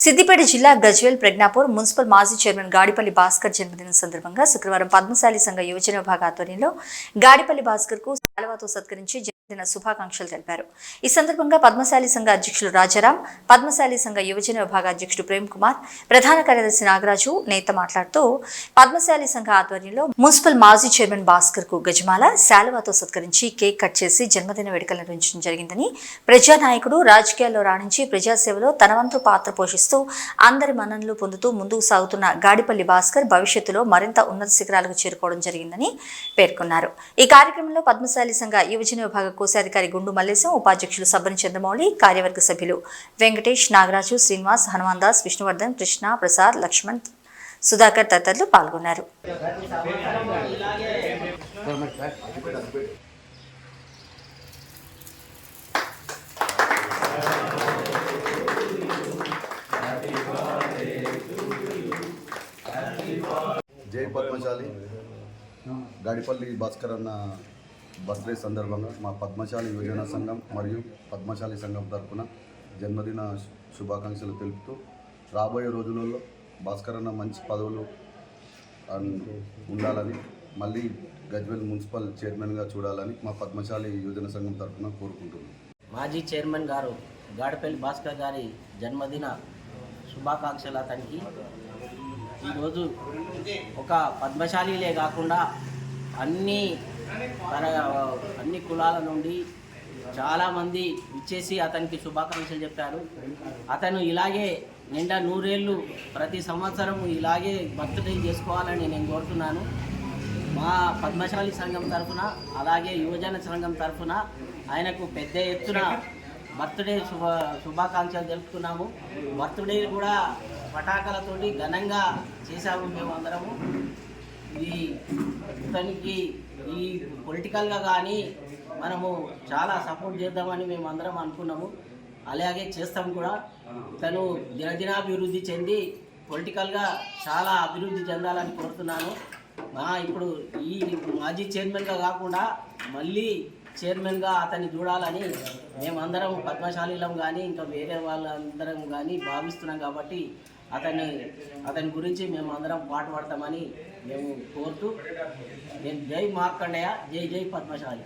సిద్దిపేట జిల్లా గజ్వేల్ ప్రజ్ఞాపూర్ మున్సిపల్ మాజీ చైర్మన్ గాడిపల్లి భాస్కర్ జన్మదినం సందర్భంగా శుక్రవారం పద్మశాలి సంఘ యువజన విభాగ ఆధ్వర్యంలో గాడిపల్లి భాస్కర్కు శాలువాతో సత్కరించి జన్మదిన శుభాకాంక్షలు తెలిపారు. ఈ సందర్భంగా పద్మశాలి సంఘ అధ్యక్షులు రాజారాం పద్మశాలి సంఘ యువజన విభాగ అధ్యక్షుడు ప్రేమ్ కుమార్ ప్రధాన కార్యదర్శి నాగరాజు నేత మాట్లాడుతూ పద్మశాలి సంఘ ఆధ్వర్యంలో మున్సిపల్ మాజీ చైర్మన్ భాస్కర్కు గజమాల శాలువాతో సత్కరించి కేక్ కట్ చేసి జన్మదిన వేడుకలు నిర్వహించడం జరిగిందని ప్రజానాయకుడు రాజకీయాల్లో రాణించి ప్రజాసేవలో తన వంతు పాత్ర పోషిస్తూ అందరి మన్ననలు పొందుతూ ముందుకు సాగుతున్న గాడిపల్లి భాస్కర్ భవిష్యత్తులో మరింత ఉన్నత శిఖరాలకు చేరుకోవడం జరిగిందని పేర్కొన్నారు. ఈ కార్యక్రమంలో పద్మశాలి సంఘ యువజన విభాగ కోశాధికారి గుండు మల్లేశం ఉపాధ్యక్షులు సబ్బని చంద్రమౌళి కార్యవర్గ సభ్యులు వెంకటేష్ నాగరాజు శ్రీనివాస్ హనుమాన్ దాస్ విష్ణువర్ధన్ కృష్ణ ప్రసాద్ లక్ష్మణ్ సుధాకర్ తదితరులు పాల్గొన్నారు. జై పద్మశాలి. గాడిపల్లి భాస్కర్ అన్న బర్త్డే సందర్భంగా మా పద్మశాలి యువజన సంఘం మరియు పద్మశాలి సంఘం తరపున జన్మదిన శుభాకాంక్షలు తెలుపుతూ రాబోయే రోజులలో భాస్కర్ అన్న మంచి పదవులు ఉండాలని మళ్ళీ గజ్వెల్ మున్సిపల్ చైర్మన్గా చూడాలని మా పద్మశాలి యువజన సంఘం తరఫున కోరుకుంటున్నాం. మాజీ చైర్మన్ గారు గాడపల్లి భాస్కర్ గారి జన్మదిన శుభాకాంక్షలు అతనికి. ఈరోజు ఒక పద్మశాలిలే కాకుండా అన్ని తన అన్ని కులాల నుండి చాలామంది ఇచ్చేసి అతనికి శుభాకాంక్షలు చెప్పారు. అతను ఇలాగే నిండా నూరేళ్ళు ప్రతి సంవత్సరం ఇలాగే బర్త్డే చేసుకోవాలని నేను కోరుతున్నాను. మా పద్మశాలి సంఘం తరఫున అలాగే యువజన సంఘం తరఫున ఆయనకు పెద్ద ఎత్తున బర్త్డే శుభ శుభాకాంక్షలు తెలుపుతున్నాము. బర్త్డే కూడా పటాకులతోటి ఘనంగా చేశాము మేము అందరము ఈ ఇతనికి ఈ పొలిటికల్గా కానీ మనము చాలా సపోర్ట్ చేద్దామని మేము అందరం అనుకున్నాము. అలాగే చేస్తాం కూడా. తను దినదినాభివృద్ధి చెంది పొలిటికల్గా చాలా అభివృద్ధి చెందాలని కోరుతున్నాను. మా ఇప్పుడు ఈ మాజీ చైర్మన్గా కాకుండా మళ్ళీ చైర్మన్గా అతన్ని చూడాలని మేమందరం పద్మశాలీలం కానీ ఇంకా వేరే వాళ్ళందరం కానీ భావిస్తున్నాం కాబట్టి అతన్ని అతని గురించి మేము అందరం పాటుపడతామని మేము కోరుతూ నేను జై మార్కండయ్య జై జై పద్మశాలి.